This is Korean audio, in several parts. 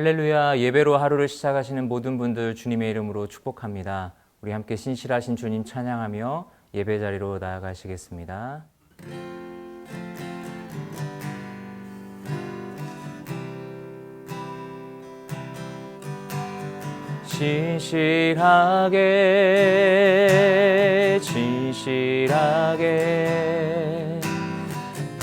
할렐루야 예배로 하루를 시작하시는 모든 분들 주님의 이름으로 축복합니다. 우리 함께 신실하신 주님 찬양하며 예배 자리로 나아가시겠습니다. 진실하게 진실하게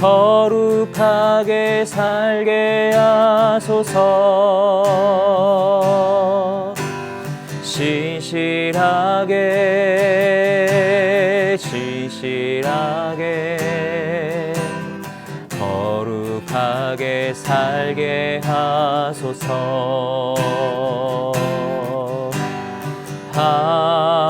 거룩하게 살게 하소서. 진실하게 진실하게 거룩하게 살게 하소서. 하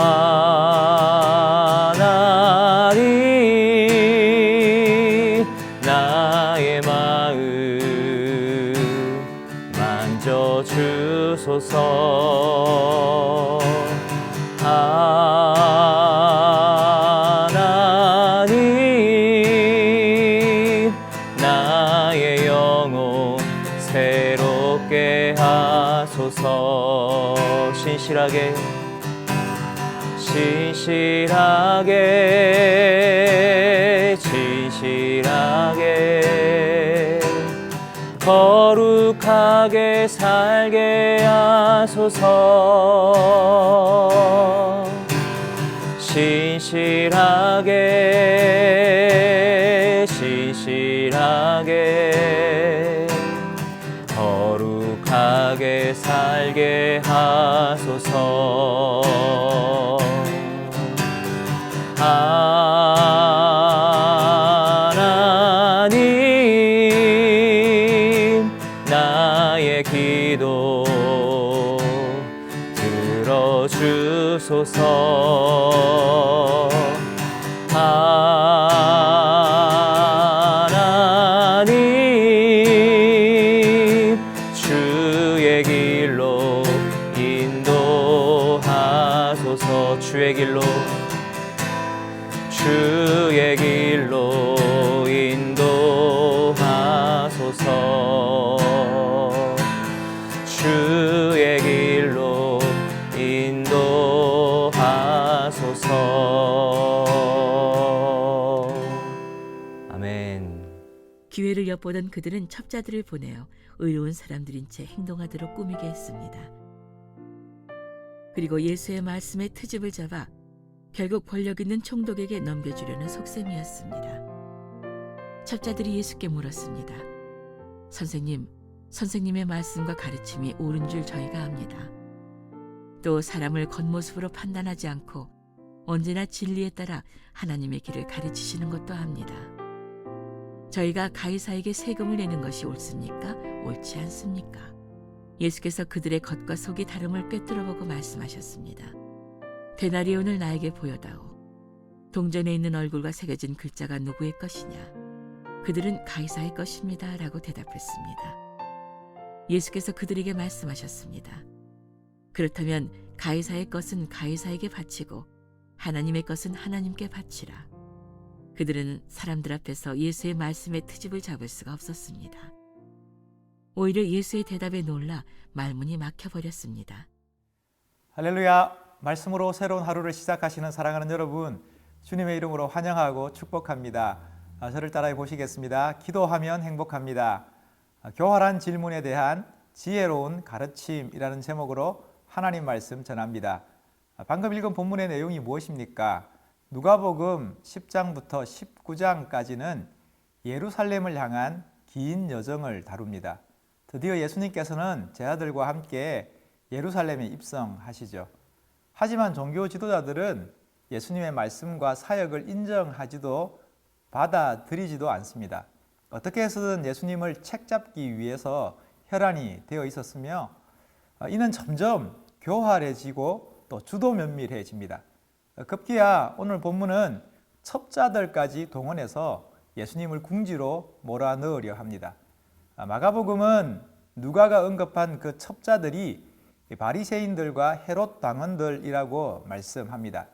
거룩하게 살게 하소서. 진실하게 진실하게 거룩하게 살게 하소서 주의 길로 주의 길로 인도하소서. 주의 길로 인도하소서. 아멘. 기회를 엿보던 그들은 첩자들을 보내어 의로운 사람들인 채 행동하도록 꾸미게 했습니다. 그리고 예수의 말씀에 트집을 잡아 결국 권력 있는 총독에게 넘겨주려는 속셈이었습니다. 첩자들이 예수께 물었습니다. 선생님, 선생님의 말씀과 가르침이 옳은 줄 저희가 압니다. 또 사람을 겉모습으로 판단하지 않고 언제나 진리에 따라 하나님의 길을 가르치시는 것도 압니다. 저희가 가이사에게 세금을 내는 것이 옳습니까? 옳지 않습니까? 예수께서 그들의 겉과 속이 다름을 꿰뚫어보고 말씀하셨습니다. 데나리온을 나에게 보여다오. 동전에 있는 얼굴과 새겨진 글자가 누구의 것이냐? 그들은 가이사의 것입니다. 라고 대답했습니다. 예수께서 그들에게 말씀하셨습니다. 그렇다면 가이사의 것은 가이사에게 바치고 하나님의 것은 하나님께 바치라. 그들은 사람들 앞에서 예수의 말씀에 트집을 잡을 수가 없었습니다. 오히려 예수의 대답에 놀라 말문이 막혀버렸습니다. 할렐루야. 말씀으로 새로운 하루를 시작하시는 사랑하는 여러분, 주님의 이름으로 환영하고 축복합니다. 아, 저를 따라해 보시겠습니다. 기도하면 행복합니다. 아, 교활한 질문에 대한 지혜로운 가르침이라는 제목으로 하나님 말씀 전합니다. 아, 방금 읽은 본문의 내용이 무엇입니까? 누가복음 10장부터 19장까지는 예루살렘을 향한 긴 여정을 다룹니다. 드디어 예수님께서는 제자들과 함께 예루살렘에 입성하시죠. 하지만 종교 지도자들은 예수님의 말씀과 사역을 인정하지도 받아들이지도 않습니다. 어떻게 해서든 예수님을 책잡기 위해서 혈안이 되어 있었으며 어, 이는 점점 교활해지고 또 주도 면밀해집니다. 어, 급기야 오늘 본문은 첩자들까지 동원해서 예수님을 궁지로 몰아넣으려 합니다. 아, 마가복음은 누가가 언급한 그 첩자들이 바리새인들과 헤롯 당원들이라고 말씀합니다.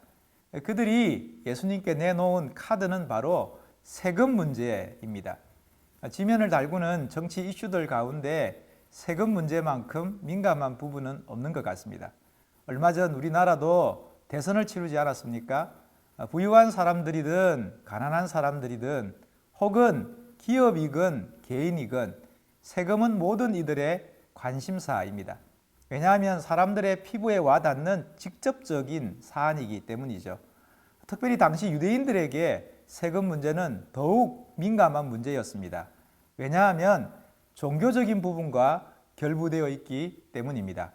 그들이 예수님께 내놓은 카드는 바로 세금 문제입니다. 지면을 달구는 정치 이슈들 가운데 세금 문제만큼 민감한 부분은 없는 것 같습니다. 얼마 전 우리나라도 대선을 치르지 않았습니까? 부유한 사람들이든 가난한 사람들이든 혹은 기업이건 개인이건 세금은 모든 이들의 관심사입니다. 왜냐하면 사람들의 피부에 와닿는 직접적인 사안이기 때문이죠. 특별히 당시 유대인들에게 세금 문제는 더욱 민감한 문제였습니다. 왜냐하면 종교적인 부분과 결부되어 있기 때문입니다.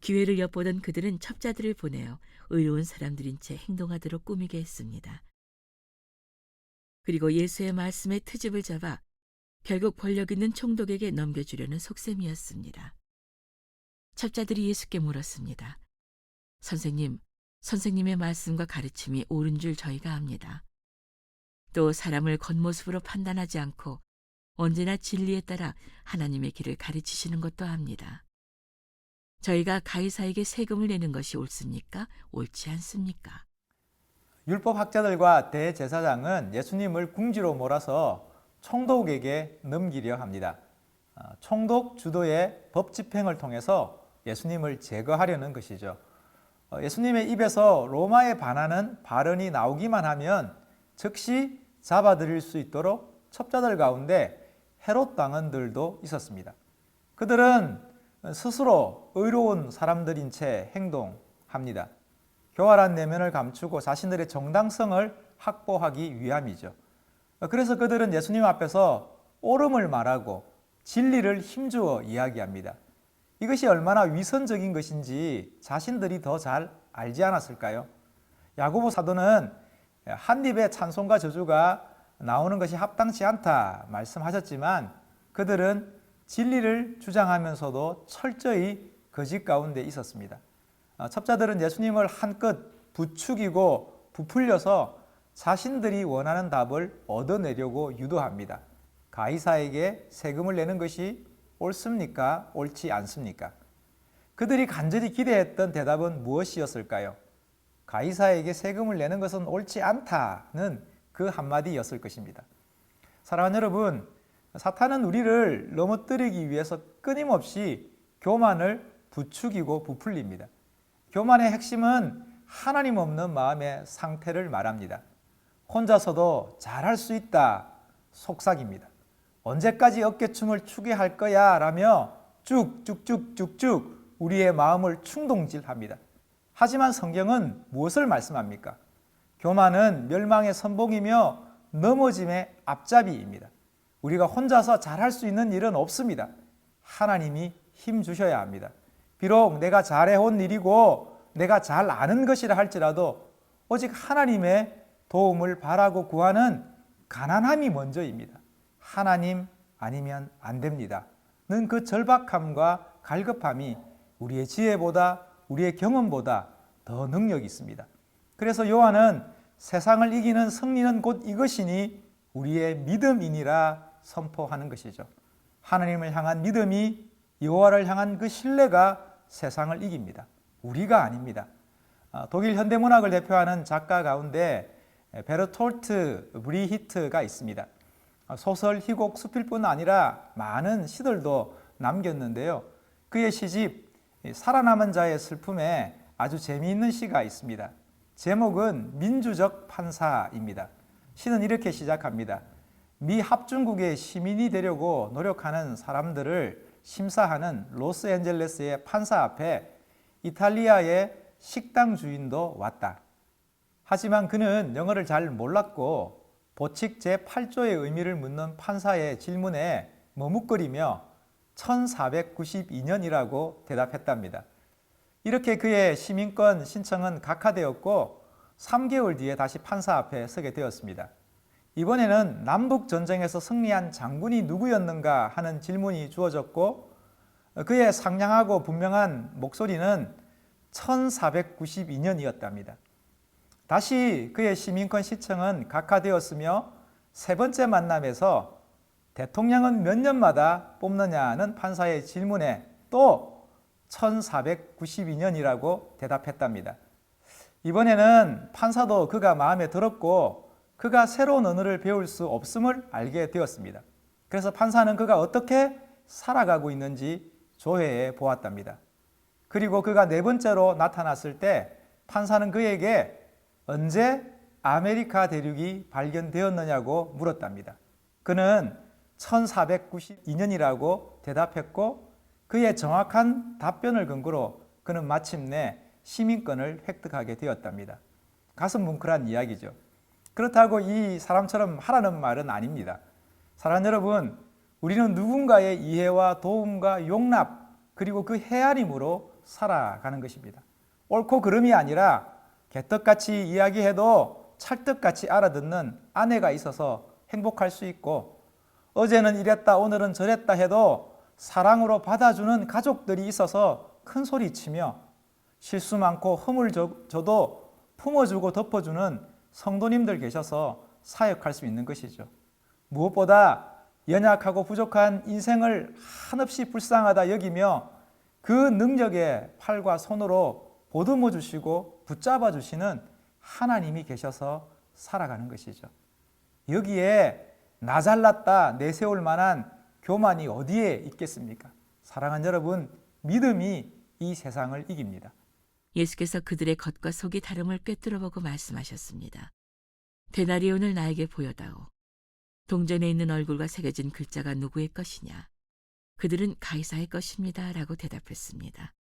기회를 엿보던 그들은 첩자들을 보내어 의로운 사람들인 채 행동하도록 꾸미게 했습니다. 그리고 예수의 말씀에 트집을 잡아 결국 권력 있는 총독에게 넘겨주려는 속셈이었습니다. 첩자들이 예수께 물었습니다. 선생님, 선생님의 말씀과 가르침이 옳은 줄 저희가 압니다. 또 사람을 겉모습으로 판단하지 않고 언제나 진리에 따라 하나님의 길을 가르치시는 것도 압니다. 저희가 가이사에게 세금을 내는 것이 옳습니까? 옳지 않습니까? 율법 학자들과 대제사장은 예수님을 궁지로 몰아서 총독에게 넘기려 합니다. 어, 총독 주도의 법 집행을 통해서 예수님을 제거하려는 것이죠. 어, 예수님의 입에서 로마에 반하는 발언이 나오기만 하면 즉시 잡아들일 수 있도록 첩자들 가운데 헤롯 당원들도 있었습니다. 그들은 스스로 의로운 사람들인 채 행동합니다. 교활한 내면을 감추고 자신들의 정당성을 확보하기 위함이죠. 그래서 그들은 예수님 앞에서 옳음을 말하고 진리를 힘주어 이야기합니다. 이것이 얼마나 위선적인 것인지 자신들이 더 잘 알지 않았을까요? 야고보 사도는 한 입에 찬송과 저주가 나오는 것이 합당치 않다 말씀하셨지만 그들은 진리를 주장하면서도 철저히 거짓 가운데 있었습니다. 어, 첩자들은 예수님을 한껏 부추기고 부풀려서 자신들이 원하는 답을 얻어내려고 유도합니다. 가이사에게 세금을 내는 것이 옳습니까? 옳지 않습니까? 그들이 간절히 기대했던 대답은 무엇이었을까요? 가이사에게 세금을 내는 것은 옳지 않다는 그 한마디였을 것입니다. 사랑하는 여러분, 사탄은 우리를 넘어뜨리기 위해서 끊임없이 교만을 부추기고 부풀립니다. 교만의 핵심은 하나님 없는 마음의 상태를 말합니다. 혼자서도 잘할 수 있다 속삭입니다. 언제까지 어깨춤을 추게 할 거야 라며 쭉쭉쭉쭉쭉 우리의 마음을 충동질합니다. 하지만 성경은 무엇을 말씀합니까? 교만은 멸망의 선봉이며 넘어짐의 앞잡이입니다. 우리가 혼자서 잘할 수 있는 일은 없습니다. 하나님이 힘 주셔야 합니다. 비록 내가 잘해온 일이고 내가 잘 아는 것이라 할지라도 오직 하나님의 도움을 바라고 구하는 가난함이 먼저입니다. 하나님 아니면 안 됩니다. 는 그 절박함과 갈급함이 우리의 지혜보다 우리의 경험보다 더 능력이 있습니다. 그래서 요한은 세상을 이기는 승리는 곧 이것이니 우리의 믿음이니라 선포하는 것이죠. 하나님을 향한 믿음이 여호와를 향한 그 신뢰가 세상을 이깁니다. 우리가 아닙니다. 아, 독일 현대문학을 대표하는 작가 가운데 베르톨트 브리히트가 있습니다. 아, 소설, 희곡, 수필뿐 아니라 많은 시들도 남겼는데요. 그의 시집 살아남은 자의 슬픔에 아주 재미있는 시가 있습니다. 제목은 민주적 판사입니다. 시는 이렇게 시작합니다. 미 합중국의 시민이 되려고 노력하는 사람들을 심사하는 로스앤젤레스의 판사 앞에 이탈리아의 식당 주인도 왔다. 하지만 그는 영어를 잘 몰랐고 보칙 제8조의 의미를 묻는 판사의 질문에 머뭇거리며 1492년이라고 대답했답니다. 이렇게 그의 시민권 신청은 각하되었고 3개월 뒤에 다시 판사 앞에 서게 되었습니다. 이번에는 남북 전쟁에서 승리한 장군이 누구였는가 하는 질문이 주어졌고 그의 상냥하고 분명한 목소리는 1492년이었답니다. 다시 그의 시민권 시청은 각하되었으며 세 번째 만남에서 대통령은 몇 년마다 뽑느냐는 판사의 질문에 또 1492년이라고 대답했답니다. 이번에는 판사도 그가 마음에 들었고 그가 새로운 언어를 배울 수 없음을 알게 되었습니다. 그래서 판사는 그가 어떻게 살아가고 있는지 조회해 보았답니다. 그리고 그가 네 번째로 나타났을 때 판사는 그에게 언제 아메리카 대륙이 발견되었느냐고 물었답니다. 그는 1492년이라고 대답했고 그의 정확한 답변을 근거로 그는 마침내 시민권을 획득하게 되었답니다. 가슴 뭉클한 이야기죠. 그렇다고 이 사람처럼 하라는 말은 아닙니다. 사랑 여러분, 우리는 누군가의 이해와 도움과 용납 그리고 그 헤아림으로 살아가는 것입니다. 옳고 그름이 아니라 개떡같이 이야기해도 찰떡같이 알아듣는 아내가 있어서 행복할 수 있고 어제는 이랬다 오늘은 저랬다 해도 사랑으로 받아주는 가족들이 있어서 큰 소리 치며 실수 많고 허물 져도 품어주고 덮어주는 성도님들 계셔서 사역할 수 있는 것이죠. 무엇보다 연약하고 부족한 인생을 한없이 불쌍하다 여기며 그 능력의 팔과 손으로 보듬어 주시고 붙잡아 주시는 하나님이 계셔서 살아가는 것이죠. 여기에 나 잘났다 내세울 만한 교만이 어디에 있겠습니까? 사랑하는 여러분, 믿음이 이 세상을 이깁니다. 예수께서 그들의 겉과 속이 다름을 꿰뚫어 보고 말씀하셨습니다. 데나리온을 나에게 보여다오. 동전에 있는 얼굴과 새겨진 글자가 누구의 것이냐? 그들은 가이사의 것입니다. 라고 대답했습니다.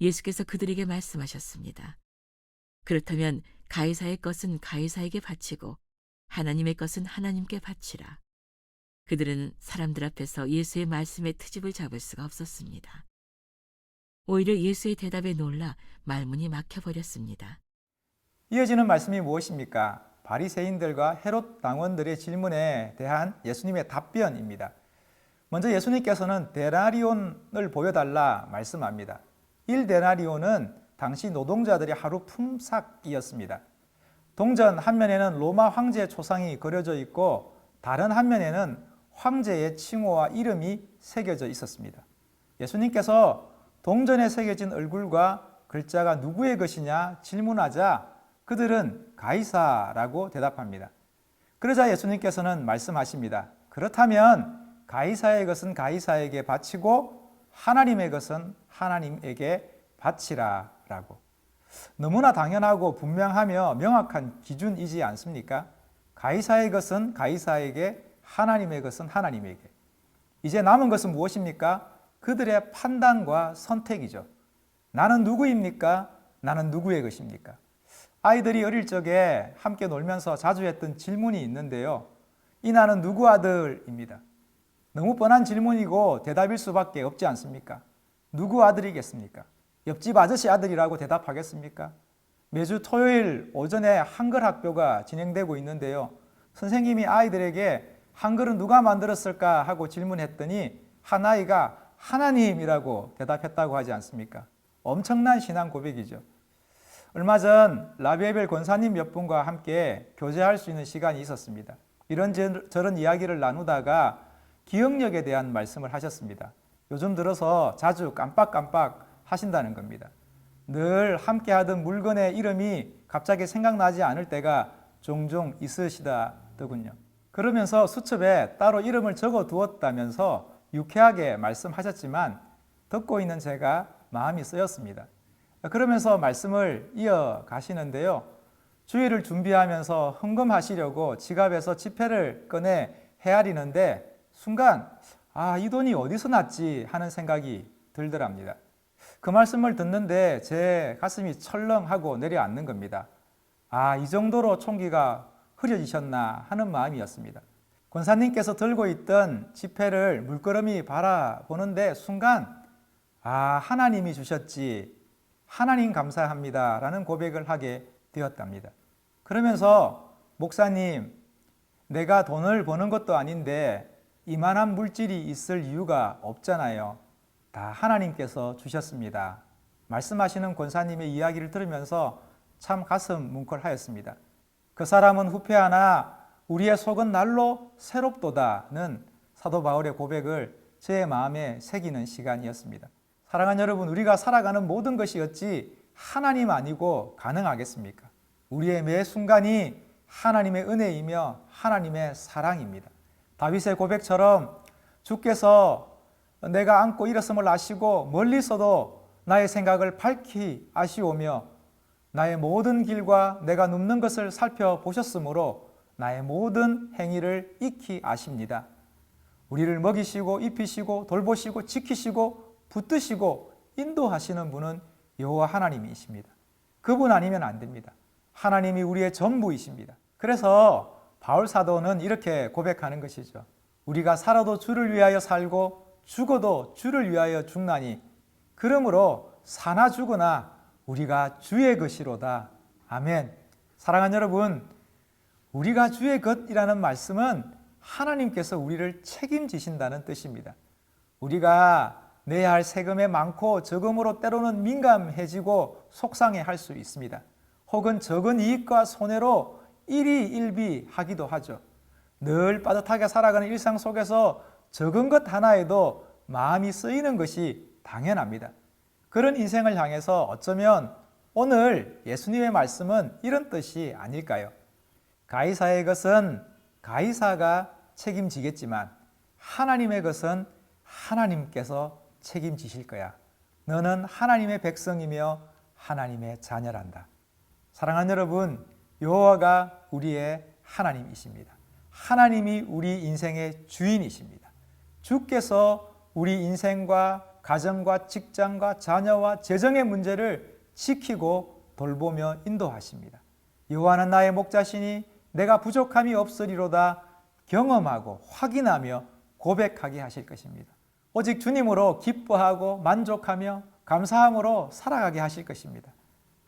예수께서 그들에게 말씀하셨습니다. 그렇다면 가이사의 것은 가이사에게 바치고 하나님의 것은 하나님께 바치라. 그들은 사람들 앞에서 예수의 말씀에 트집을 잡을 수가 없었습니다. 오히려 예수의 대답에 놀라 말문이 막혀버렸습니다. 이어지는 말씀이 무엇입니까? 바리새인들과 헤롯 당원들의 질문에 대한 예수님의 답변입니다. 먼저 예수님께서는 데나리온을 보여달라 말씀합니다. 1데나리온은 당시 노동자들의 하루 품삯이었습니다. 동전 한 면에는 로마 황제 초상이 그려져 있고 다른 한 면에는 황제의 칭호와 이름이 새겨져 있었습니다. 예수님께서 동전에 새겨진 얼굴과 글자가 누구의 것이냐 질문하자 그들은 가이사라고 대답합니다. 그러자 예수님께서는 말씀하십니다. 그렇다면 가이사의 것은 가이사에게 바치고 하나님의 것은 하나님에게 바치라라고. 너무나 당연하고 분명하며 명확한 기준이지 않습니까? 가이사의 것은 가이사에게 하나님의 것은 하나님에게. 이제 남은 것은 무엇입니까? 그들의 판단과 선택이죠. 나는 누구입니까? 나는 누구의 것입니까? 아이들이 어릴 적에 함께 놀면서 자주 했던 질문이 있는데요. 이 나는 누구 아들입니다. 너무 뻔한 질문이고 대답일 수밖에 없지 않습니까? 누구 아들이겠습니까? 옆집 아저씨 아들이라고 대답하겠습니까? 매주 토요일 오전에 한글 학교가 진행되고 있는데요. 선생님이 아이들에게 한글은 누가 만들었을까 하고 질문했더니 한 아이가 하나님이라고 대답했다고 하지 않습니까? 엄청난 신앙 고백이죠. 얼마 전 라비에벨 권사님 몇 분과 함께 교제할 수 있는 시간이 있었습니다. 이런 저런 이야기를 나누다가 기억력에 대한 말씀을 하셨습니다. 요즘 들어서 자주 깜빡깜빡 하신다는 겁니다. 늘 함께 하던 물건의 이름이 갑자기 생각나지 않을 때가 종종 있으시다더군요. 그러면서 수첩에 따로 이름을 적어 두었다면서 유쾌하게 말씀하셨지만 듣고 있는 제가 마음이 쓰였습니다. 그러면서 말씀을 이어 가시는데요. 주의를 준비하면서 헌금하시려고 지갑에서 지폐를 꺼내 헤아리는데 순간 아, 이 돈이 어디서 났지 하는 생각이 들더랍니다. 그 말씀을 듣는데 제 가슴이 철렁하고 내려앉는 겁니다. 아, 이 정도로 총기가 흐려지셨나 하는 마음이었습니다. 권사님께서 들고 있던 지폐를 물끄러미 바라보는데 순간 아, 하나님이 주셨지. 하나님 감사합니다. 라는 고백을 하게 되었답니다. 그러면서 목사님, 내가 돈을 버는 것도 아닌데 이만한 물질이 있을 이유가 없잖아요. 다 하나님께서 주셨습니다. 말씀하시는 권사님의 이야기를 들으면서 참 가슴 뭉클하였습니다. 그 사람은 후패하나 우리의 속은 날로 새롭도다는 사도 바울의 고백을 제 마음에 새기는 시간이었습니다. 사랑하는 여러분, 우리가 살아가는 모든 것이 어찌 하나님 아니고 가능하겠습니까? 우리의 매 순간이 하나님의 은혜이며 하나님의 사랑입니다. 다윗의 고백처럼 주께서 내가 안고 일었음을 아시고 멀리서도 나의 생각을 밝히 아시오며 나의 모든 길과 내가 눕는 것을 살펴보셨으므로 나의 모든 행위를 익히 아십니다. 우리를 먹이시고 입히시고 돌보시고 지키시고 붙드시고 인도하시는 분은 여호와 하나님이십니다. 그분 아니면 안 됩니다. 하나님이 우리의 전부이십니다. 그래서 바울 사도는 이렇게 고백하는 것이죠. 우리가 살아도 주를 위하여 살고 죽어도 주를 위하여 죽나니 그러므로 사나 죽으나 우리가 주의 것이로다. 아멘. 사랑하는 여러분, 우리가 주의 것이라는 말씀은 하나님께서 우리를 책임지신다는 뜻입니다. 우리가 내야 할 세금에 많고 적음으로 때로는 민감해지고 속상해 할 수 있습니다. 혹은 적은 이익과 손해로 일희일비하기도 하죠. 늘 빠듯하게 살아가는 일상 속에서 적은 것 하나에도 마음이 쓰이는 것이 당연합니다. 그런 인생을 향해서 어쩌면 오늘 예수님의 말씀은 이런 뜻이 아닐까요? 가이사의 것은 가이사가 책임지겠지만 하나님의 것은 하나님께서 책임지실 거야. 너는 하나님의 백성이며 하나님의 자녀란다. 사랑하는 여러분, 여호와가 우리의 하나님이십니다. 하나님이 우리 인생의 주인이십니다. 주께서 우리 인생과 가정과 직장과 자녀와 재정의 문제를 지키고 돌보며 인도하십니다. 여호와는 나의 목자시니 내가 부족함이 없으리로다 경험하고 확인하며 고백하게 하실 것입니다. 오직 주님으로 기뻐하고 만족하며 감사함으로 살아가게 하실 것입니다.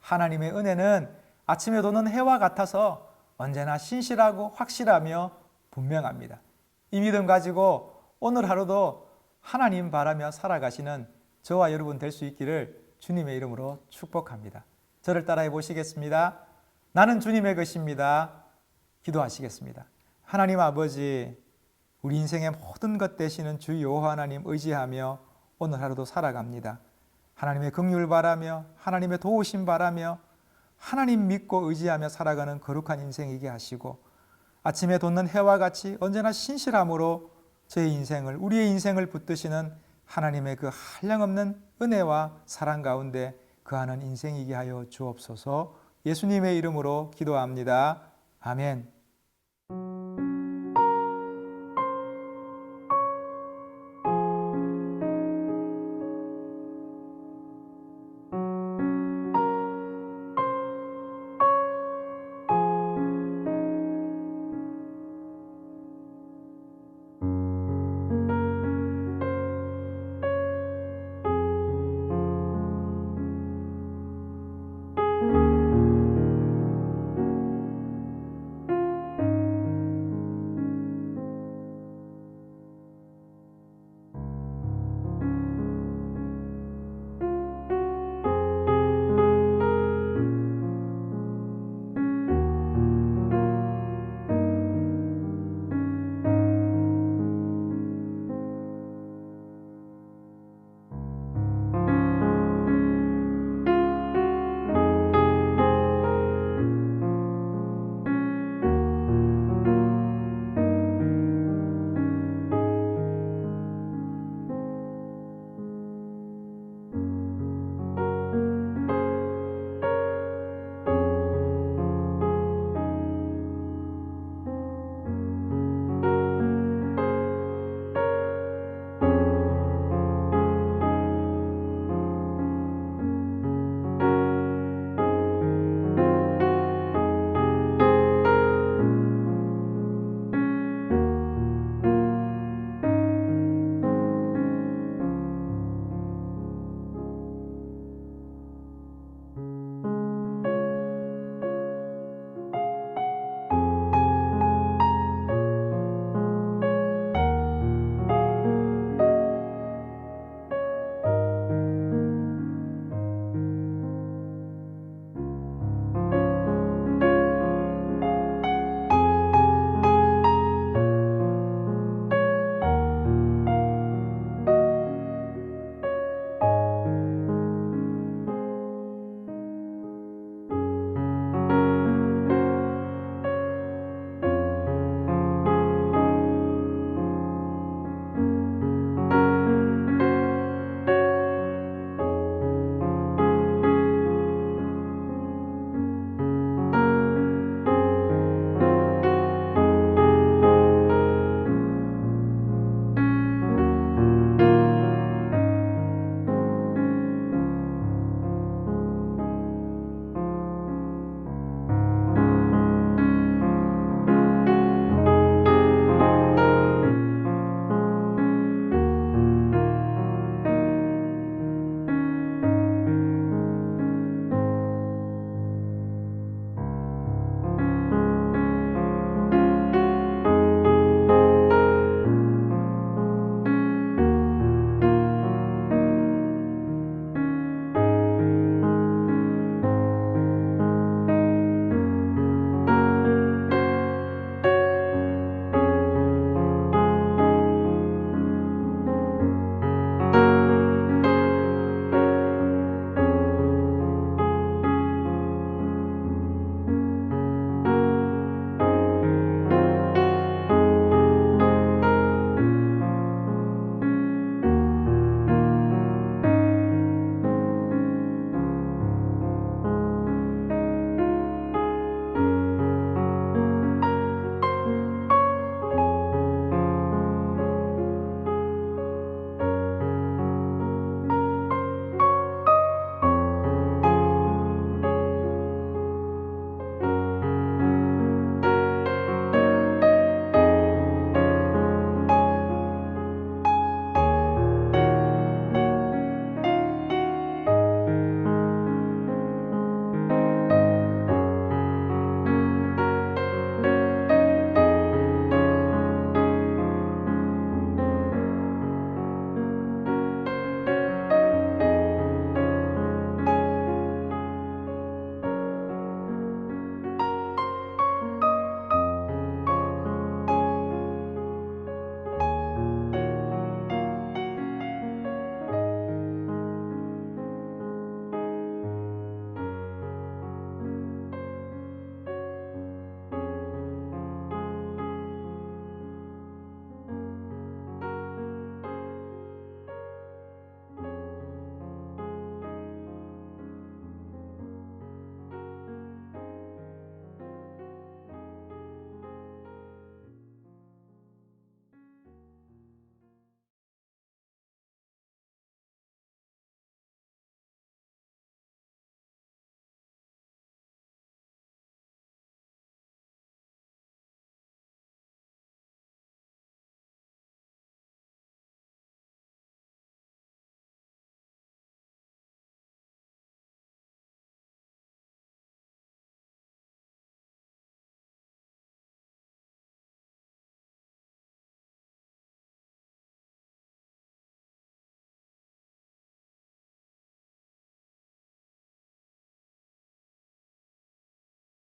하나님의 은혜는 아침에 도는 해와 같아서 언제나 신실하고 확실하며 분명합니다. 이 믿음 가지고 오늘 하루도 하나님 바라며 살아가시는 저와 여러분 될 수 있기를 주님의 이름으로 축복합니다. 저를 따라해 보시겠습니다. 나는 주님의 것입니다. 기도하시겠습니다. 하나님 아버지, 우리 인생의 모든 것 되시는 주 여호와 하나님 의지하며 오늘 하루도 살아갑니다. 하나님의 긍휼 바라며 하나님의 도우심 바라며 하나님 믿고 의지하며 살아가는 거룩한 인생이게 하시고 아침에 돋는 해와 같이 언제나 신실함으로 제 인생을 우리의 인생을 붙드시는 하나님의 그 한량없는 은혜와 사랑 가운데 그하는 인생이게 하여 주옵소서 예수님의 이름으로 기도합니다. 아멘.